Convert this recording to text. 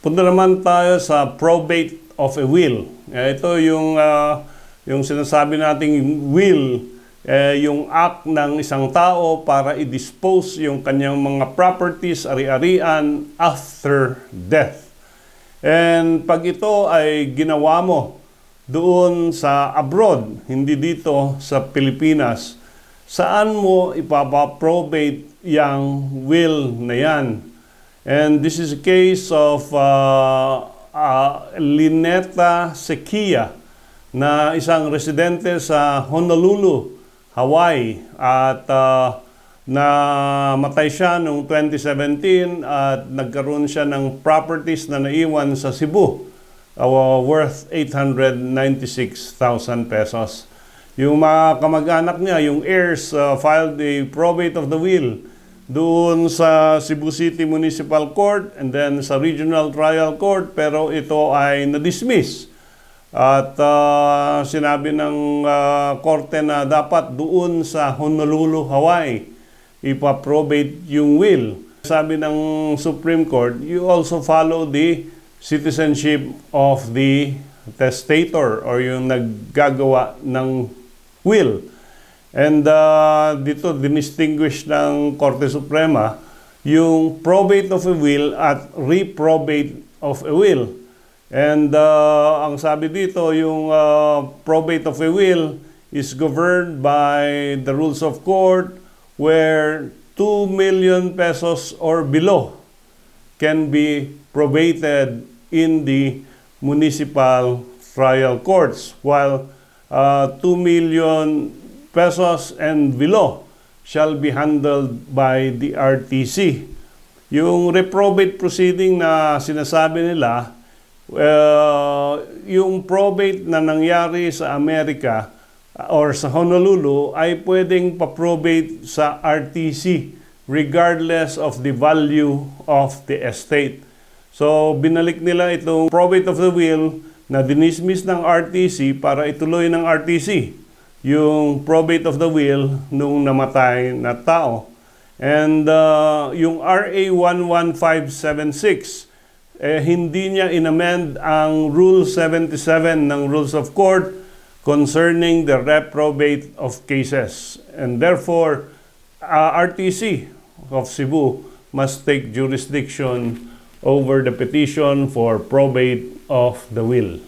Punta naman tayo sa probate of a will. Eh, ito yung ah, yung sinasabi nating will, eh, yung act ng isang tao para i-dispose yung kanyang mga properties, ari-arian after death. And pag ito ay ginawa mo doon sa abroad, hindi dito sa Pilipinas, saan mo ipapaprobate yung will na yan? And this is a case of uh, uh, Lineta Sequia na isang residente sa Honolulu, Hawaii at uh, namatay siya noong 2017 at nagkaroon siya ng properties na naiwan sa Cebu uh, worth 896,000 pesos. Yung mga kamag-anak niya, yung heirs, uh, filed a probate of the will doon sa Cebu City Municipal Court and then sa Regional Trial Court pero ito ay na-dismiss. At uh, sinabi ng uh, korte na dapat doon sa Honolulu, Hawaii, ipaprobate yung will. Sabi ng Supreme Court, you also follow the citizenship of the testator or yung naggagawa ng will. And uh, dito, dinistinguish ng Korte Suprema yung probate of a will at reprobate of a will. And uh, ang sabi dito, yung uh, probate of a will is governed by the rules of court where 2 million pesos or below can be probated in the municipal trial courts, while uh, 2 million pesos and below shall be handled by the RTC. Yung reprobate proceeding na sinasabi nila, uh, yung probate na nangyari sa Amerika uh, or sa Honolulu ay pwedeng pa-probate sa RTC regardless of the value of the estate. So, binalik nila itong probate of the will na dinismiss ng RTC para ituloy ng RTC yung probate of the will nung namatay na tao. And uh, yung RA 11576, eh, hindi niya inamend ang Rule 77 ng Rules of Court concerning the reprobate of cases. And therefore, uh, RTC of Cebu must take jurisdiction over the petition for probate of the will.